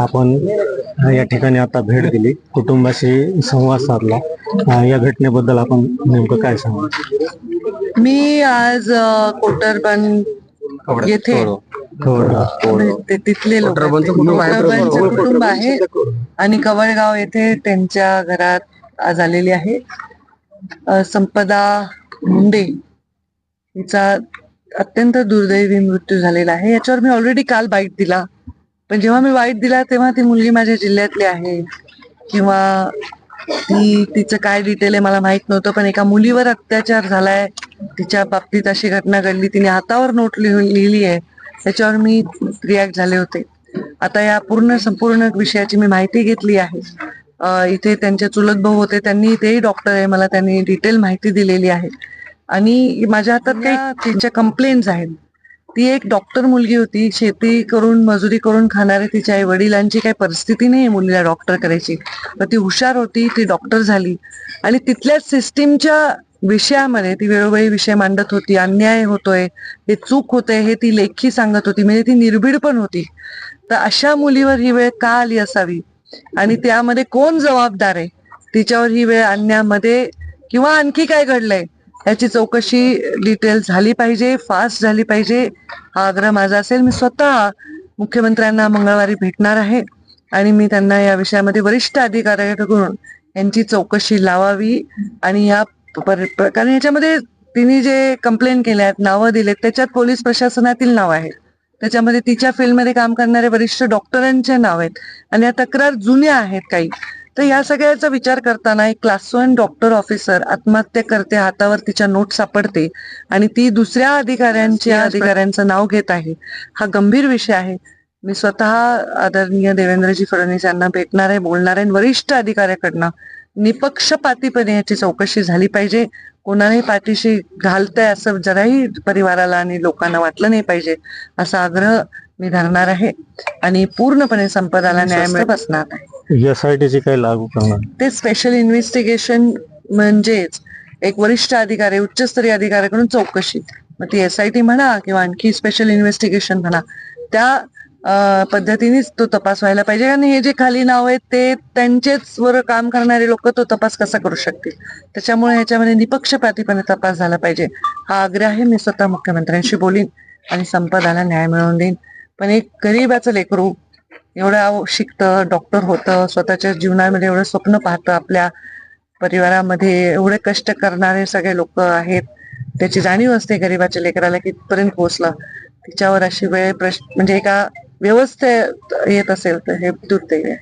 आपण या ठिकाणी आता भेट दिली. कुटुंबाशी संवाद साधला. या घटनेबद्दल आपण नेमकं काय सांगू? मी आज कोटरबन येथे तिथले लोक कुटुंब आहे. आणि कवळगाव येथे त्यांच्या घरात आज आलेली आहे. संपदा मुंडे हिचा अत्यंत दुर्दैवी मृत्यू झालेला आहे. याच्यावर मी ऑलरेडी काल बाईट दिला. पण जेव्हा मी वाईट दिला तेव्हा ती मुलगी माझ्या जिल्ह्यातली आहे. किंवा ती तिचं काय डिटेल आहे मला माहीत नव्हतं पण एका मुलीवर अत्याचार झालाय. तिच्या बाबतीत अशी घटना घडली. तिने हातावर नोट लिहून लिहिली आहे. त्याच्यावर मी रिॲक्ट झाले होते. आता या पूर्ण संपूर्ण विषयाची मी माहिती घेतली आहे. इथे त्यांचे चुलत भाऊ होते. त्यांनी तेही डॉक्टर आहे. मला त्यांनी डिटेल माहिती दिलेली आहे. आणि माझ्या हातात काही तिच्या कंप्लेंट्स आहेत. ती एक डॉक्टर मुलगी होती. शेती करून मजुरी करून खाणारे तिच्या आई वडिलांची काही परिस्थिती नाही आहे मुलीला डॉक्टर करायची. तर ती हुशार होती ती डॉक्टर झाली. आणि तिथल्या सिस्टीमच्या विषयामध्ये ती वेळोवेळी विषय मांडत होती. अन्याय होतोय हे चूक होते हे ती लेखी सांगत होती. म्हणजे ती निर्भीड पण होती. तर अशा मुलीवर ही वेळ का आली असावी? आणि त्यामध्ये कोण जबाबदार आहे? तिच्यावर ही वेळ आणण्यामध्ये किंवा आणखी काय घडलंय? याची चौकशी डिटेल झाली पाहिजे फास्ट झाली पाहिजे. हा आग्रह माझा असेल. मी स्वतः मुख्यमंत्र्यांना मंगळवारी भेटणार आहे आणि मी त्यांना या विषयामध्ये वरिष्ठ अधिकाऱ्याकडून यांची चौकशी लावावी आणि या पर- प्रकारे याच्यामध्ये तिने जे कंप्लेंट केल्या आहेत नावं दिलेत त्याच्यात पोलीस प्रशासनातील नाव आहेत. त्याच्यामध्ये तिच्या फील्डमध्ये काम करणारे वरिष्ठ डॉक्टरांचे नाव आहेत. आणि या तक्रार जुन्या आहेत काही. तर या सगळ्याचा विचार करताना एक क्लास वन डॉक्टर ऑफिसर आत्महत्या करते हातावर तिच्या नोट सापडते आणि ती दुसऱ्या अधिकाऱ्यांच्या अधिकाऱ्यांचं नाव घेत आहे. हा गंभीर विषय आहे. मी स्वतः आदरणीय देवेंद्रजी फडणवीस यांना भेटणार आहे बोलणार आहे वरिष्ठ अधिकाऱ्याकडनं निपक्षपातीपणे याची चौकशी झाली पाहिजे. कोणालाही पाठीशी घालतंय असं जराही परिवाराला आणि लोकांना वाटलं नाही पाहिजे असा आग्रह मी धरणार आहे. आणि पूर्णपणे संपदाला न्याय मिळत बसणार आहे. एस आय काही लागू करणार ते स्पेशल इन्व्हेस्टिगेशन म्हणजेच एक वरिष्ठ अधिकारी उच्चस्तरीय अधिकाऱ्याकडून चौकशी. मग ती एस आय टी म्हणा किंवा आणखी स्पेशल इन्व्हेस्टिगेशन म्हणा त्या पद्धतीनेच तो तपास व्हायला पाहिजे. आणि हे जे खाली नाव आहेत ते त्यांचेच वर काम करणारे लोक तो तपास कसा करू शकतील? त्याच्यामुळे ह्याच्यामध्ये निपक्षपातीपणे तपास झाला पाहिजे. हा आग्रह आहे मी स्वतः मुख्यमंत्र्यांशी बोलीन आणि संपदाला न्याय मिळवून देईन. पण एक गरीबाचं लेकरू एवढं शिकतं डॉक्टर होतं स्वतःच्या जीवनामध्ये एवढं स्वप्न पाहतं आपल्या परिवारामध्ये एवढे कष्ट करणारे सगळे लोक आहेत. त्याची जाणीव असते गरीबाच्या लेकराला कितपर्यंत पोहोचलं. तिच्यावर अशी वेळ प्रश्न म्हणजे एका व्यवस्थे येत असेल तर हे दुर्दैव आहे